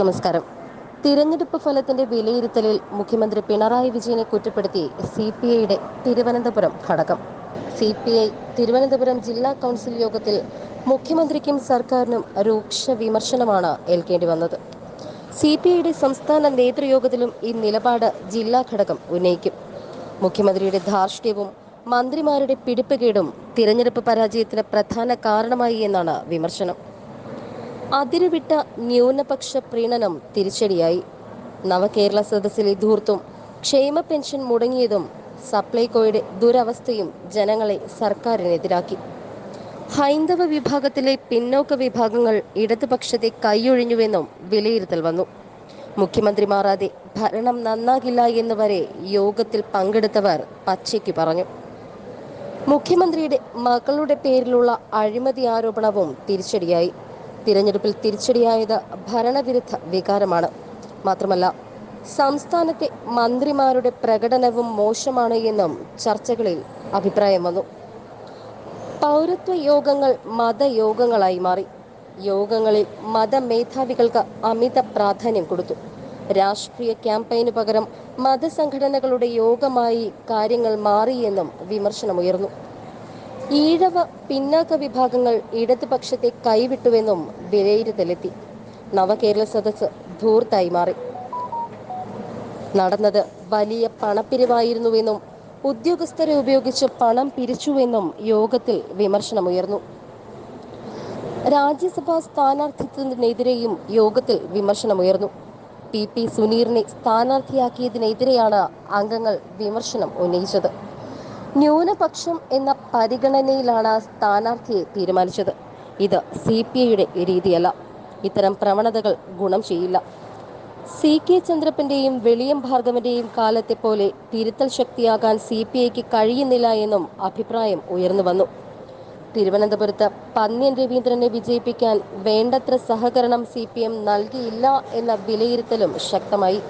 നമസ്കാരം. തിരഞ്ഞെടുപ്പ് ഫലത്തിന്റെ വിലയിരുത്തലിൽ മുഖ്യമന്ത്രി പിണറായി വിജയനെ കുറ്റപ്പെടുത്തി സി പി ഐയുടെ തിരുവനന്തപുരം ഘടകം സി പി ഐ തിരുവനന്തപുരം ജില്ലാ കൗൺസിൽ യോഗത്തിൽ മുഖ്യമന്ത്രിക്കും സർക്കാരിനും രൂക്ഷ വിമർശനമാണ് ഏൽക്കേണ്ടി വന്നത്. സി പി ഐയുടെ സംസ്ഥാന നേതൃയോഗത്തിലും ഈ നിലപാട് ജില്ലാ ഘടകം ഉന്നയിക്കും. മുഖ്യമന്ത്രിയുടെ ധാർഷ്ട്യവും മന്ത്രിമാരുടെ പിടിപ്പുകേടും തിരഞ്ഞെടുപ്പ് പരാജയത്തിന് പ്രധാന കാരണമായി എന്നാണ് വിമർശനം. അതിരുവിട്ട ന്യൂനപക്ഷ പ്രീണനം തിരിച്ചടിയായി. നവകേരള സദസ്സിലെ ധൂർത്തും ക്ഷേമ പെൻഷൻ മുടങ്ങിയതും സപ്ലൈകോയുടെ ദുരവസ്ഥയും ജനങ്ങളെ സർക്കാരിനെതിരാക്കി. ഹൈന്ദവ വിഭാഗത്തിലെ പിന്നോക്ക വിഭാഗങ്ങൾ ഇടതുപക്ഷത്തെ കൈയൊഴിഞ്ഞുവെന്നും വിലയിരുത്തൽ വന്നു. മുഖ്യമന്ത്രി മാറാതെ ഭരണം നന്നാകില്ല എന്ന് വരെ യോഗത്തിൽ പങ്കെടുത്തവർ പച്ചയ്ക്ക് പറഞ്ഞു. മുഖ്യമന്ത്രിയുടെ മകളുടെ പേരിലുള്ള അഴിമതി ആരോപണവും തിരിച്ചടിയായി. തിരഞ്ഞെടുപ്പിൽ തിരിച്ചടിയായത് ഭരണവിരുദ്ധ വികാരമാണ്. മാത്രമല്ല സംസ്ഥാനത്തെ മന്ത്രിമാരുടെ പ്രകടനവും മോശമാണ് എന്നും ചർച്ചകളിൽ അഭിപ്രായം വന്നു. പൗരത്വ യോഗങ്ങൾ മതയോഗങ്ങളായി മാറി. യോഗങ്ങളിൽ മതമേധാവികൾക്ക് അമിത പ്രാധാന്യം കൊടുത്തു. രാഷ്ട്രീയ ക്യാമ്പയിന് പകരം മതസംഘടനകളുടെ യോഗമായി കാര്യങ്ങൾ മാറിയെന്നും വിമർശനമുയർന്നു. ഈഴവ പിന്നാക്ക വിഭാഗങ്ങൾ ഇടതുപക്ഷത്തെ കൈവിട്ടുവെന്നും വിലയിരുത്തലെത്തി. നവകേരള സദസ് ധൂർത്തായി മാറി. നടന്നത് വലിയ പണപ്പിരിവായിരുന്നുവെന്നും ഉദ്യോഗസ്ഥരെ ഉപയോഗിച്ച് പണം പിരിച്ചുവെന്നും യോഗത്തിൽ വിമർശനമുയർന്നു. രാജ്യസഭാ സ്ഥാനാർത്ഥിത്വത്തിനെതിരെയും യോഗത്തിൽ വിമർശനമുയർന്നു. പി പി സുനീറിനെ സ്ഥാനാർത്ഥിയാക്കിയതിനെതിരെയാണ് അംഗങ്ങൾ വിമർശനം ഉന്നയിച്ചത്. ന്യൂനപക്ഷം എന്ന പരിഗണനയിലാണ് സ്ഥാനാർത്ഥിയെ തീരുമാനിച്ചത്. ഇത് സി പി ഐയുടെ രീതിയല്ല. ഇത്തരം പ്രവണതകൾ ഗുണം ചെയ്യില്ല. സി കെ ചന്ദ്രപ്പന്റെയും വെളിയം ഭാർഗവന്റെയും കാലത്തെ പോലെ തിരുത്തൽ ശക്തിയാകാൻ സി പി ഐക്ക് കഴിയുന്നില്ല എന്നും അഭിപ്രായം ഉയർന്നു വന്നു. തിരുവനന്തപുരത്ത് പന്ന്യൻ രവീന്ദ്രനെ വിജയിപ്പിക്കാൻ വേണ്ടത്ര സഹകരണം സി പി എം നൽകിയില്ല എന്ന വിലയിരുത്തലും ശക്തമായി.